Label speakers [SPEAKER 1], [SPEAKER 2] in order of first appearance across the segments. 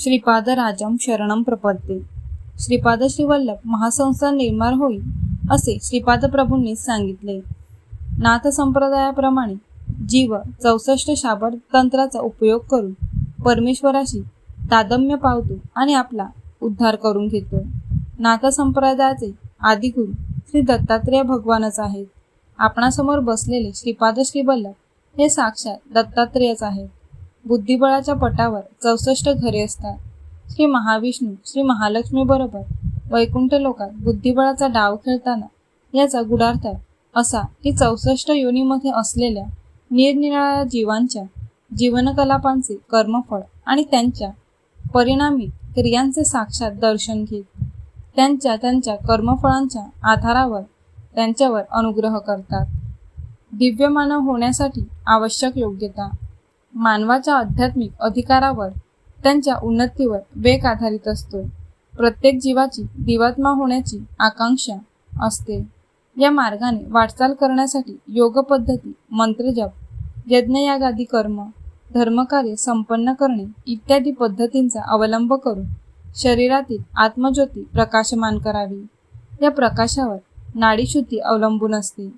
[SPEAKER 1] श्रीपादराजम शरणम प्रपद्ये. श्रीपाद श्रीवल्लभ महासंस्था निर्माण होईल असे श्रीपाद प्रभूंनी सांगितले. नाथ संप्रदायाप्रमाणे जीव चौसष्ट शाबर तंत्राचा उपयोग करून परमेश्वराशी तादम्य पावतो आणि आपला उद्धार करून घेतो. नाथ संप्रदायाचे आदिगुरु श्री दत्तात्रेय भगवानच आहेत. आपणासमोर बसलेले श्रीपाद श्रीवल्लभ हे साक्षात दत्तात्रेयच आहेत. बुद्धिबळाच्या पटावर चौसष्ट घरे असतात. श्री महाविष्णू श्री महालक्ष्मी बरोबर. वैकुंठ लोकात बुद्धिबळाचा डाव खेळताना याचा गुडार्थ असा की चौसष्ट योनीमध्ये असलेल्या निरनिराळ्या जीवांच्या जीवनकलापांचे कर्मफळ आणि त्यांच्या परिणामी क्रियांचे साक्षात दर्शन घेत त्यांच्या त्यांच्या कर्मफळांच्या आधारावर त्यांच्यावर अनुग्रह करतात. दिव्यमानव होण्यासाठी आवश्यक योग्यता मानवाच्या आध्यात्मिक अधिकारावर त्यांच्या उन्नतीवर वेग आधारित असतो. प्रत्येक जीवाची दिवात्मा होण्याची आकांक्षा असते. या मार्गाने वाटचाल करण्यासाठी योग पद्धती मंत्रजप यज्ञयागादी कर्म धर्मकार्य संपन्न करणे इत्यादी पद्धतींचा अवलंब करून शरीरातील आत्मज्योती प्रकाशमान करावी. या प्रकाशावर नाडीशुद्धी अवलंबून असते.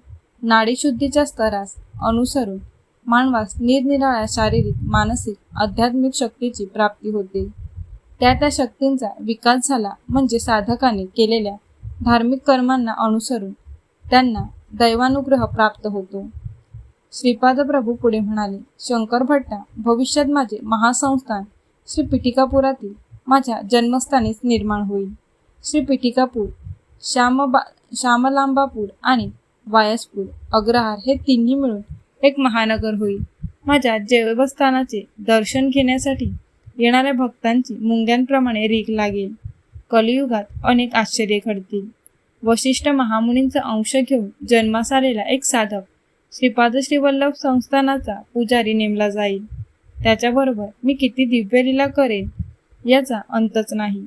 [SPEAKER 1] नाडीशुद्धीच्या स्तरास अनुसरून मानवास निरनिराळ्या शारीरिक मानसिक आध्यात्मिक शक्तीची प्राप्ती होते. त्या त्या शक्तींचा विकास झाला म्हणजे साधकाने केलेल्या धार्मिक कर्मांना अनुसरून त्यांना दैवानुग्रह प्राप्त होतो. श्रीपाद प्रभू पुढे म्हणाले शंकर भट्टा भविष्यात माझे महासंस्थान श्री पिटिकापुरातील माझ्या जन्मस्थानीच निर्माण होईल. श्री पिटिकापूर श्यामबा श्यामलांबापूर आणि वायसपूर अग्रहार हे तिन्ही मिळून एक महानगर होईल. माझ्या देवस्थानाचे दर्शन घेण्यासाठी येणाऱ्या भक्तांची मुंग्यांप्रमाणे रीक लागेल. कलियुगात अनेक आश्चर्य घडतील. वशिष्ठ महामुनींचा अंश घेऊन जन्मास आलेला एक साधक श्रीपाद श्रीवल्लभ संस्थानाचा पुजारी नेमला जाईल. त्याच्याबरोबर मी किती दिव्यलीला करेन याचा अंतच नाही.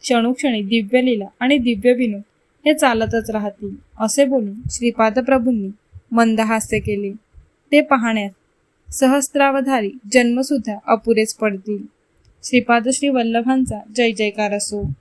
[SPEAKER 1] क्षणोक्षणी दिव्यलीला आणि दिव्य विनोद हे चालतच राहतील असे बोलून श्रीपाद प्रभूंनी मंदहास्य केले. ते पाहण्यात सहस्त्रावधारी जन्मसुद्धा अपुरेच पडतील. श्रीपादश्री वल्लभांचा जय जयकार असो.